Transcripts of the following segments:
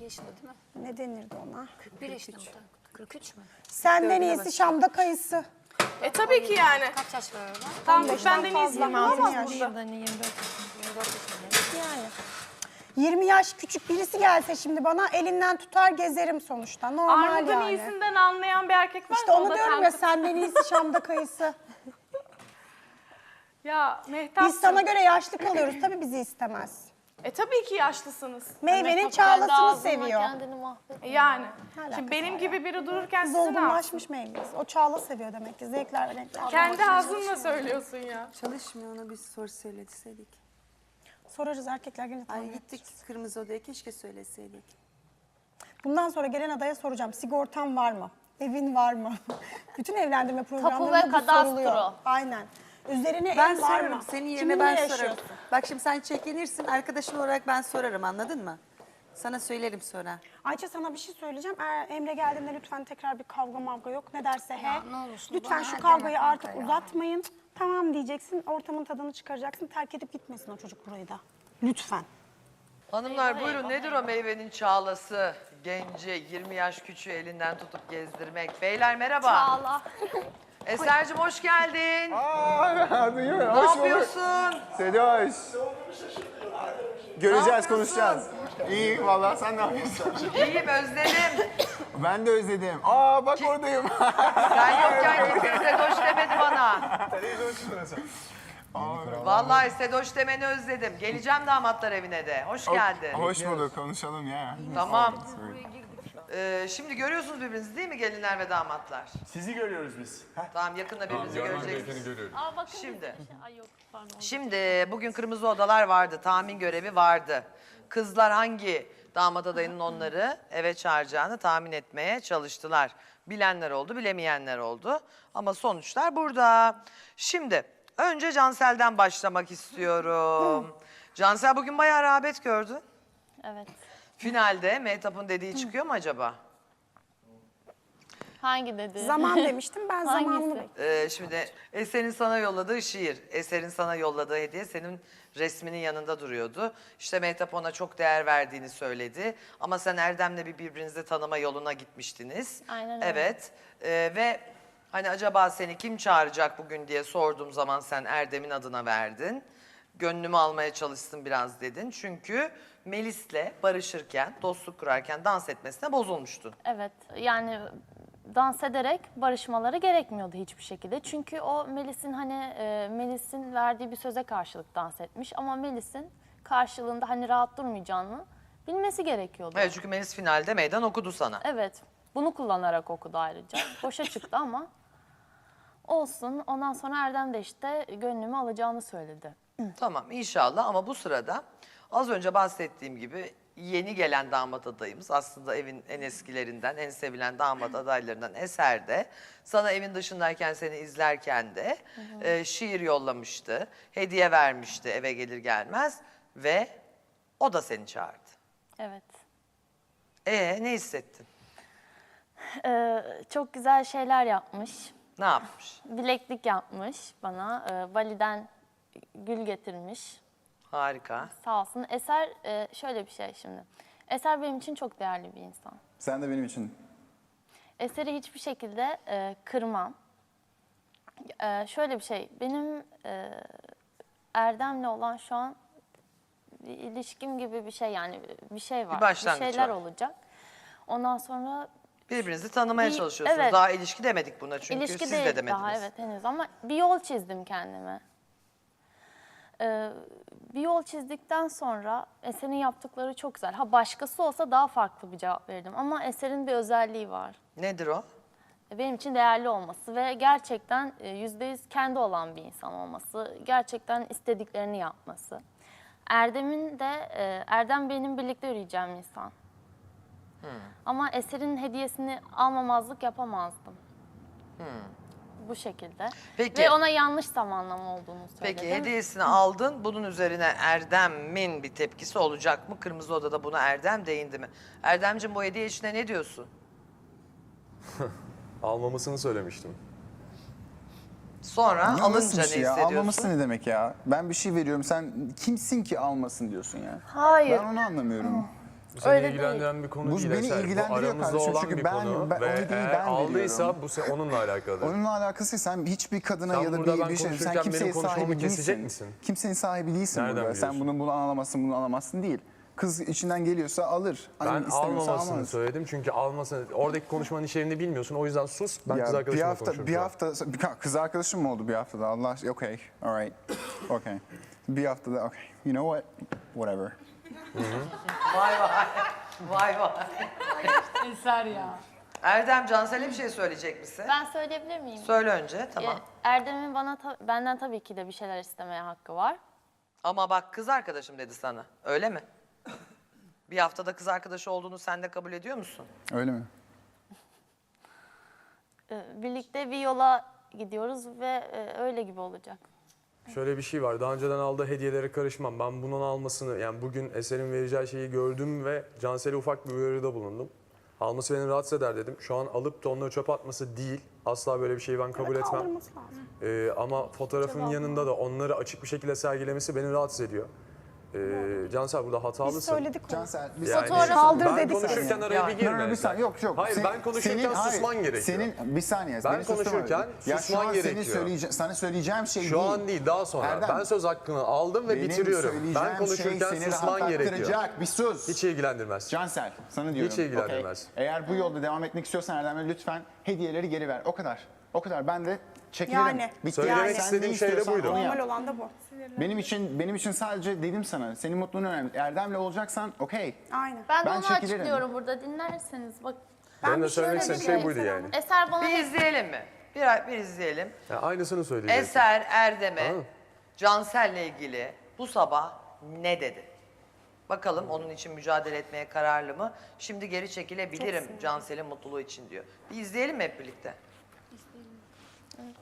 42 yaşında değil mi? Ne denirdi ona? 41 yaşında mı? 43 mü? Senden iyisi Şam'da kayısı. E tabii ki yani. Kaç yaş var arada? Tam 15'ten benden fazla. iyisiyim Ama ama yaş. bunda. Ben 24 yaşındayım. 24 yaşındayım. Yani. 20 yaş küçük birisi gelse şimdi bana elinden tutar gezerim sonuçta. Normal Armudun yani. iyisinden anlayan bir erkek var İşte mı? O onu diyorum ya senden iyisi Şam'da kayısı. Ya Mehtap. Biz sana göre yaşlı kalıyoruz tabii bizi istemez. E tabii ki yaşlısınız. Meyvenin çağlasını seviyor. Kendini mahvet. E Yani. alakası Şimdi benim var gibi biri dururken Biz sizi ne yapsın? olgunlaşmış meyveyiz. O çağla seviyor demek ki. Zevkler ve renkler. Kendi ağzınla söylüyorsun ya. Çalışmıyor ona bir soru söyletseydik. Sorarız erkekler gene Ay tanıyor. gittik kırmızı odaya keşke söyleseydik. Bundan sonra gelen adaya soracağım. Sigortan var mı? Evin var mı? Bütün evlendirme programlarında ve bu kadastro. soruluyor. Aynen. Üzerine Ben ev var sorarım mı? senin yerine Kiminle ben yaşıyorsun? sorarım. Bak şimdi sen çekinirsin arkadaşın olarak ben sorarım anladın mı? Sana söylerim sonra. Ayça sana bir şey söyleyeceğim. Eğer Emre geldiğinde lütfen tekrar bir kavga mavga yok. Ne derse he. ne olursun lütfen bana şu deme kavgayı kanka artık ya. uzatmayın. Tamam diyeceksin. Ortamın tadını çıkaracaksın. Terk edip gitmesin o çocuk burayı da. Lütfen. Hanımlar buyurun nedir o meyvenin çağlası? Genci 20 yaş küçüğü elinden tutup gezdirmek. Beyler merhaba. Çağla. Eser'cim hoş geldin. Aa, duyuyor. ne Hoş bulduk. yapıyorsun? Sedoş. Göreceğiz, yapıyorsun? konuşacağız. İyi vallahi sen ne yapıyorsun? İyiyim özledim. ben de özledim. Aa bak oradayım. Sen yokken kimse Sedoş demedi bana. Vallahi Sedoş demeni özledim. Geleceğim damatlar evine de. Hoş geldin. Hoş bulduk, konuşalım ya. Tamam. Ee, şimdi görüyorsunuz birbirinizi değil mi gelinler ve damatlar? Sizi görüyoruz biz. Heh. Tamam yakında birbirinizi göreceksiniz. görüyoruz. Aa bakın. Şimdi. Ay yok pardon. Şimdi bugün kırmızı odalar vardı, tahmin görevi vardı. Kızlar hangi damat adayının onları eve çağıracağını tahmin etmeye çalıştılar. Bilenler oldu, bilemeyenler oldu. Ama sonuçlar burada. Şimdi önce Cansel'den başlamak istiyorum. Cansel bugün bayağı rağbet gördü. Evet. Finalde Mehtap'ın dediği çıkıyor mu acaba? Hangi dedi? Zaman demiştim. Ben zamanını Hangisi? bekliyorum. Ee, şimdi Eser'in sana yolladığı şiir, Eser'in sana yolladığı hediye senin resminin yanında duruyordu. İşte Mehtap ona çok değer verdiğini söyledi. Ama sen Erdem'le bir birbirinizi tanıma yoluna gitmiştiniz. Aynen öyle. Evet Ee, ve hani acaba seni kim çağıracak bugün diye sorduğum zaman sen Erdem'in adına verdin. Gönlümü almaya çalışsın biraz dedin. Çünkü Melis'le barışırken, dostluk kurarken dans etmesine bozulmuştun. Evet. Yani dans ederek barışmaları gerekmiyordu hiçbir şekilde. Çünkü o Melis'in hani e, Melis'in verdiği bir söze karşılık dans etmiş ama Melis'in karşılığında hani rahat durmayacağını bilmesi gerekiyordu. Evet çünkü Melis finalde meydan okudu sana. Evet. Bunu kullanarak okudu ayrıca. Boşa çıktı ama olsun. Ondan sonra Erdem de işte gönlümü alacağını söyledi. Tamam inşallah ama bu sırada az önce bahsettiğim gibi yeni gelen damat adayımız aslında evin en eskilerinden, en sevilen damat adaylarından Eser de sana evin dışındayken seni izlerken de e, şiir yollamıştı, hediye vermişti eve gelir gelmez ve o da seni çağırdı. Evet. E ne hissettin? Ee, çok güzel şeyler yapmış. Ne yapmış? Bileklik yapmış bana. Ee, Bali'den gül getirmiş. Harika. Sağ olsun. Eser e, şöyle bir şey şimdi. Eser benim için çok değerli bir insan. Sen de benim için. Eser'i hiçbir şekilde e, kırmam. E, şöyle bir şey, benim e, Erdem'le olan şu an bir ilişkim gibi bir şey yani bir şey var. başlangıç şeyler var. olacak. Ondan sonra Birbirinizi tanımaya Bir- çalışıyorsunuz. evet. Daha ilişki demedik buna çünkü ilişki siz değil de demediniz. daha evet henüz ama bir yol çizdim kendime. Ee, bir yol çizdikten sonra Eser'in yaptıkları çok güzel. Ha başkası olsa daha farklı bir cevap verirdim ama Eser'in bir özelliği var. Nedir o? benim için değerli olması ve gerçekten e, yüzde yüz kendi olan bir insan olması, gerçekten istediklerini yapması. Erdem'in de, e, Erdem benim birlikte yürüyeceğim insan. Ama Eser'in hediyesini almamazlık yapamazdım. Bu şekilde. Peki. Ve ona yanlış zamanlama olduğunu söyledim. Peki hediyesini aldın. Bunun üzerine Erdem'in bir tepkisi olacak mı? Kırmızı Oda'da buna Erdem değindi mi? Erdemciğim bu hediye içine ne diyorsun? Almamasını söylemiştim. Sonra Ne alınca ne şey ya? hissediyorsun? Almaması ne demek ya? Ben bir şey veriyorum, sen kimsin ki almasın diyorsun ya? Hayır. Ben onu anlamıyorum. Bu seni Öyle değil. ilgilendiren bir konu Bu değil. beni Eser. ilgilendiriyor Bu aramızda kardeşim. olan Çünkü bir ben- konu. ben- ve onu değil, eğer ben aldıysa biliyorum. bu se- onunla alakalı. Onunla alakası sen hiçbir kadına Sen ya da burada bir, ben bir şey sen kimseye benim konuşmamı sahibi kesecek değilsin. misin? Kimsenin sahibi değilsin Nereden burada. Sen biliyorsun? bunu bunu alamazsın, bunu alamazsın değil. Kız içinden geliyorsa alır. Ben Hani istemiyorsa almamasını almaz. söyledim çünkü almasını oradaki konuşmanın içeriğini bilmiyorsun. O yüzden sus. Ben Ya kız bir arkadaşımla hafta konuşurum. bir şu an. hafta bir- kız arkadaşım mı oldu bir haftada Allah aşkına okay alright okay bir haftada okay you know what whatever Vay vay. Vay vay. Eser ya. Erdem Cansel'e bir şey söyleyecek misin? Ben söyleyebilir miyim? Söyle önce tamam. Erdem'in bana ta- benden tabii ki de bir şeyler istemeye hakkı var. Ama bak kız arkadaşım dedi sana. Öyle mi? Bir haftada kız arkadaşı olduğunu sen de kabul ediyor musun? öyle mi? E, Birlikte bir yola gidiyoruz ve e, öyle gibi olacak. Şöyle bir şey var. Daha önceden aldığı hediyelere karışmam. Ben bunun almasını yani bugün Eser'in vereceği şeyi gördüm ve Cansel'e ufak bir uyarıda bulundum. Alması beni rahatsız eder dedim. Şu an alıp da onları çöp atması değil. Asla böyle bir şeyi ben kabul etmem. Kaldırması lazım. Ee, ama fotoğrafın yanında da onları açık bir şekilde sergilemesi beni rahatsız ediyor. Ee, Cansel burada Biz hatalısın. söyledik onu. Cansel bir Yani saniye. Kaldır ben dedik konuşurken yani. araya bir girme. Bir saniye yok yok. Hayır Sen- ben konuşurken senin- hayır, susman gerekiyor. Senin bir saniye. Ben beni susturma. konuşurken ya susman şu an gerekiyor. Senin söyleyece- sana söyleyeceğim şey Şu değil. an değil daha sonra. Erdem, ben söz hakkını aldım ve Benim bitiriyorum. söyleyeceğim Ben konuşurken şey seni susman gerekiyor. rahatlattıracak. Bir sus. Hiç ilgilendirmez. Cansel sana diyorum. Hiç ilgilendirmez. okey? Eğer bu yolda devam etmek istiyorsan Erdem'e lütfen hediyeleri geri ver. O kadar. O kadar. Ben de çekilirim. Yani. Bitti. Söylemek Sen istediğim şey de buydu. Normal olan da bu. Benim için benim için sadece dedim sana. Senin mutluluğun önemli. Erdem'le olacaksan okey. Aynen. Ben, Ben onu çekilirim. açıklıyorum burada dinlerseniz. Bak Benim de bir söylemek şöyle istediğim şey buydu şey- yani. Eser bana Bir izleyelim mi? Bir, bir izleyelim. Ya aynısını söyleyecektim. Eser Erdem'e. Cansel'le ilgili bu sabah ne dedi? Bakalım onun için mücadele etmeye kararlı mı? Şimdi geri çekilebilirim Cansel'in mutluluğu için diyor. Bir izleyelim mi hep birlikte?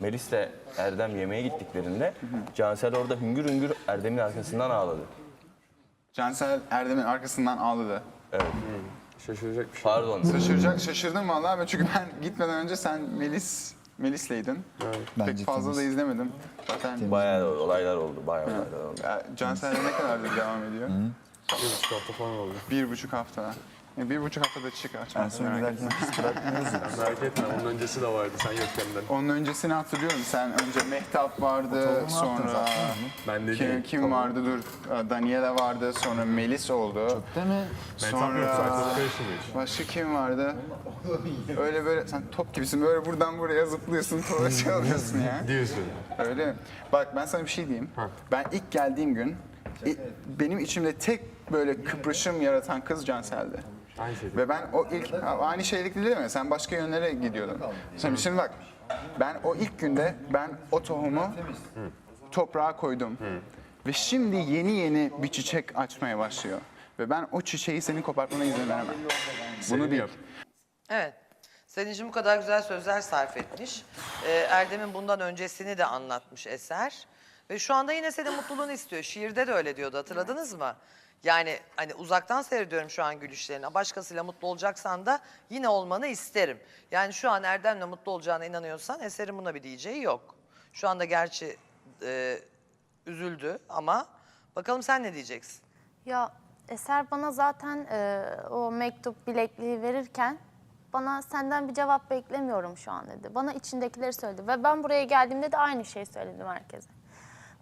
Melis'le Erdem yemeğe gittiklerinde Cansel orada hüngür hüngür Erdem'in arkasından ağladı. Cansel Erdem'in arkasından ağladı. Evet. Şaşıracak bir şey. Pardon. Şaşıracak, şaşırdım vallahi ben çünkü ben gitmeden önce sen Melis Melis'leydin. Pek fazla da izlemedim. Zaten Bayağı olaylar oldu. Bayağı olaylar oldu. ya, Cansel'le ne kadardır devam ediyor? Bir buçuk hafta falan oldu. Bir buçuk hafta. Ya, bir buçuk haftada çiçek açmaz. merak etme. Merak etme onun öncesi de vardı sen yokken de. Onun öncesini hatırlıyorum. Sen önce Mehtap vardı, sonra Ben de kim, değil. kim vardı dur, Daniela vardı, sonra Melis oldu. Sonra başka kim vardı? Öyle böyle sen top gibisin böyle buradan buraya zıplıyorsun, sonra şey alıyorsun ya. Diyorsun. Öyle mi? Bak ben sana bir şey diyeyim. Ben ilk geldiğim gün i- benim içimde tek böyle kıpırışım yaratan kız Cansel'di. Aynı şey. Ve ben o ilk aynı şeylik değil mi? Sen başka yönlere gidiyordun. Şimdi, şimdi bak ben o ilk günde ben o tohumu toprağa koydum. Ve şimdi yeni yeni bir çiçek açmaya başlıyor. Ve ben o çiçeği senin kopartmana izin veremem. Bunu bil. yap. Evet. Senin için bu kadar güzel sözler sarf etmiş. Ee, Erdem'in bundan öncesini de anlatmış Eser. Ve şu anda yine senin mutluluğunu istiyor. Şiirde de öyle diyordu hatırladınız mı? Yani hani uzaktan seyrediyorum şu an gülüşlerini. Başkasıyla mutlu olacaksan da yine olmanı isterim. Yani şu an Erdem'le mutlu olacağına inanıyorsan Eser'in buna bir diyeceği yok. Şu anda gerçi e, üzüldü ama bakalım sen ne diyeceksin? Ya Eser bana zaten e, o mektup bilekliği verirken bana senden bir cevap beklemiyorum şu an dedi. Bana içindekileri söyledi ve ben buraya geldiğimde de aynı şeyi söyledim herkese.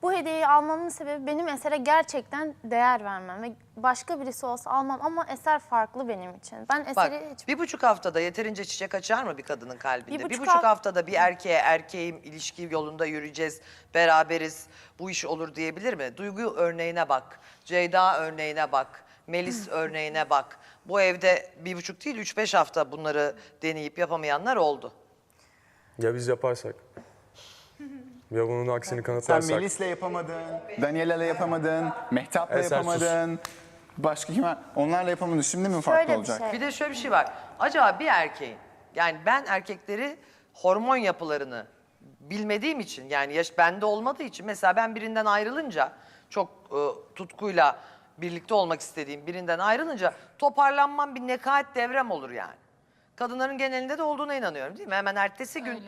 Bu hediyeyi almamın sebebi benim Eser'e gerçekten değer vermem ve başka birisi olsa almam ama Eser farklı benim için. Ben Bak Eser'i hiç bir buçuk haftada yeterince çiçek açar mı bir kadının kalbinde? Bir Bir buçuk, haft- haftada bir erkeğe erkeğim ilişki yolunda yürüyeceğiz, beraberiz, bu iş olur diyebilir mi? Duygu örneğine bak, Ceyda örneğine bak, Melis örneğine bak. Bu evde bir buçuk değil üç beş hafta bunları deneyip yapamayanlar oldu. Ya biz yaparsak? Ya bunun aksini Sen kanıtlarsak? Melis'le yapamadın, Daniela'la yapamadın, Mehtap'la Eser yapamadın. Başka kim var? Onlarla yapamadın. Şimdi mi farklı şöyle bir olacak? şey. Bir de şöyle bir şey var. Acaba bir erkeğin, yani ben erkekleri hormon yapılarını bilmediğim için, yani yaş bende olmadığı için, mesela ben birinden ayrılınca, çok e, tutkuyla birlikte olmak istediğim birinden ayrılınca toparlanmam bir nekaat devrem olur yani. Kadınların genelinde de olduğuna inanıyorum değil mi? Hemen ertesi gün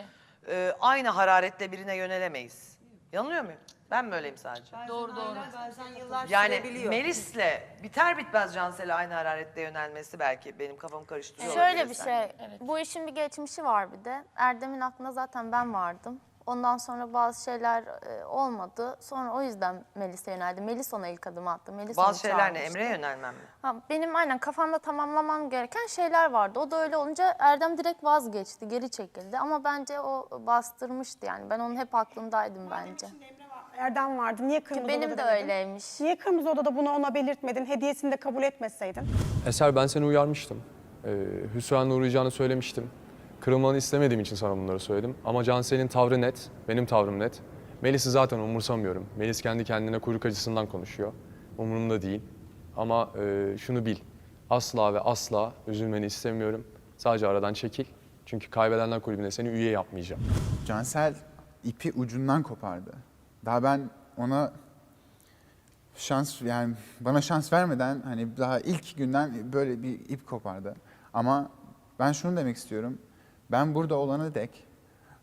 e, aynı hararetle birine yönelemeyiz. Yanılıyor muyum? Ben mi öyleyim sadece? Doğru doğru. Bazen yıllar Yani sürebiliyor. Melis'le biter bitmez Cansel'e aynı hararetle yönelmesi belki benim kafamı karıştırıyor Şöyle bir olabilir şey, bu işin bir geçmişi var bir de. Erdem'in aklında zaten ben vardım. Ondan sonra bazı şeyler e, olmadı. Sonra o yüzden Melis'e yöneldi. Melis ona ilk adımı attı. Melis Bazı onu şeyler ne? çağırmıştı. Emre'ye yönelmem mi? Ha, benim aynen kafamda tamamlamam gereken şeyler vardı. O da öyle olunca Erdem direkt vazgeçti, geri çekildi. Ama bence o bastırmıştı yani. Ben onun hep aklındaydım bence. Erdem vardı. Niye kırmızı Benim odada de demedin? öyleymiş. Niye kırmızı odada bunu ona belirtmedin? Hediyesini de kabul etmeseydin. Eser ben seni uyarmıştım. Ee, hüsranla uğrayacağını söylemiştim. Kırılmanı istemediğim için sana bunları söyledim. Ama Cansel'in tavrı net, benim tavrım net. Melis'i zaten umursamıyorum. Melis kendi kendine kuyruk acısından konuşuyor. Umurumda değil. Ama e, şunu bil, asla ve asla üzülmeni istemiyorum. Sadece aradan çekil. Çünkü kaybedenler kulübüne seni üye yapmayacağım. Cansel ipi ucundan kopardı. Daha ben ona şans yani bana şans vermeden hani daha ilk günden böyle bir ip kopardı. Ama ben şunu demek istiyorum. Ben burada olana dek,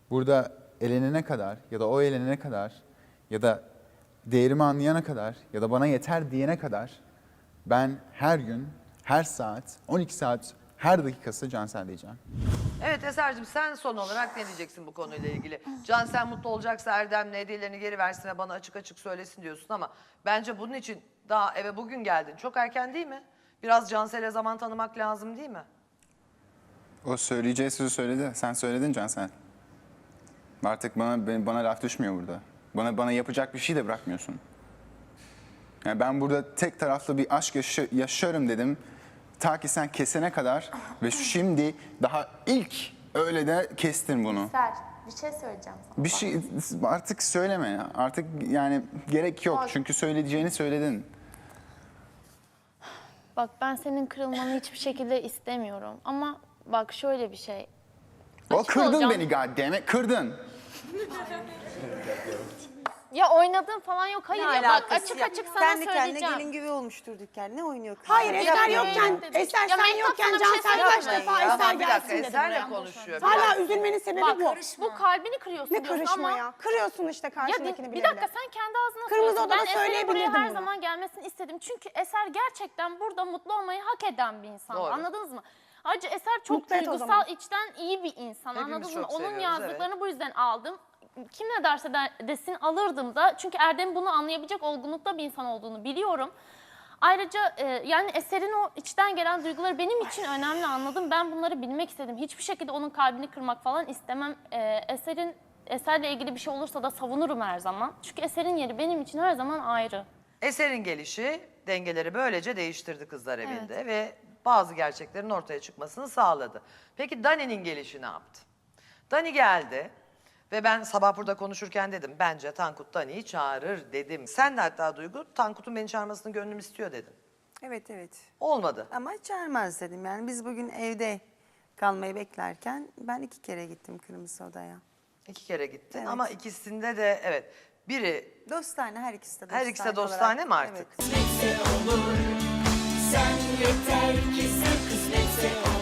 burada elenene kadar ya da o elenene kadar ya da değerimi anlayana kadar ya da bana yeter diyene kadar ben her gün, her saat, 12 saat, her dakikası Cansel diyeceğim. Evet Eser'cim sen son olarak ne diyeceksin bu konuyla ilgili? Can sen mutlu olacaksa Erdem'le hediyelerini geri versin ve bana açık açık söylesin diyorsun ama bence bunun için daha eve bugün geldin. Çok erken değil mi? Biraz Cansel'e zaman tanımak lazım değil mi? O söyleyeceği sözü söyledi. Sen söyledin Cansel. Artık bana bana laf düşmüyor burada. Bana bana yapacak bir şey de bırakmıyorsun. Yani ben burada tek taraflı bir aşk yaşa- yaşıyorum dedim. Ta ki sen kesene kadar ve şimdi daha ilk öyle de kestin bunu. Ser, bir şey söyleyeceğim sana. Bir şey artık söyleme ya. Artık yani gerek yok. Çünkü söyleyeceğini söyledin. Bak ben senin kırılmanı hiçbir şekilde istemiyorum. Ama bak şöyle bir şey. O Açık kırdın olacağım. beni goddammit. Kırdın. Ya oynadığın falan yok. Hayır ya bak alakası açık ya? açık sana Kendi kendine söyleyeceğim. gelin gibi olmuştur dükkan. Ne oynuyor kız? Hayır Eser yapmıyor yokken, ya. Eser Ya sen Mehtap yokken sana bir şey Cansel kaç söyleyeyim defa? Eser Tamam bir dakika gelsin dedi Eser'le buraya. konuşuyor. Hala üzülmenin sebebi Bak bu. bu kalbini kırıyorsun Ne diyorsun karışma ama... ya? Kırıyorsun işte Ya karşındakini bir, bile bir dakika bile. sen kendi ağzına Kırmızı söylüyorsun. odada Ben Eser'in buraya her bunu. zaman gelmesini istedim. Çünkü Eser gerçekten burada mutlu olmayı hak eden bir insan. Doğru. Anladınız mı? Ayrıca Eser çok Mutlu et o duygusal, zaman. içten iyi bir insan. Hepimiz Anladınız mı? çok Onun seviyoruz, yazdıklarını bu yüzden aldım. Kim ne derse de, desin alırdım da. Çünkü Erdem bunu anlayabilecek olgunlukta bir insan olduğunu biliyorum. Ayrıca e, yani Eser'in o içten gelen duyguları benim için önemli anladım. Ben bunları bilmek istedim. Hiçbir şekilde onun kalbini kırmak falan istemem. E, Eser'in Eser'le ilgili bir şey olursa da savunurum her zaman. Çünkü Eser'in yeri benim için her zaman ayrı. Eser'in gelişi dengeleri böylece değiştirdi kızlar evinde ve bazı gerçeklerin ortaya çıkmasını sağladı. Peki Dani'nin gelişi ne yaptı? Dani geldi ve ben sabah burada konuşurken dedim bence Tankut Dani'yi çağırır dedim. Sen de hatta Duygu Tankut'un beni çağırmasını gönlüm istiyor dedin. Evet evet. Olmadı. Ama çağırmaz dedim. Yani biz bugün evde kalmayı beklerken ben iki kere gittim Kırmızı Oda'ya. İki kere gittin Evet. ama ikisinde de evet biri Dostane her ikisi de dostane her ikisi de olarak. dostane mi artık? Evet. Sen yeter ki sen kısmetse olur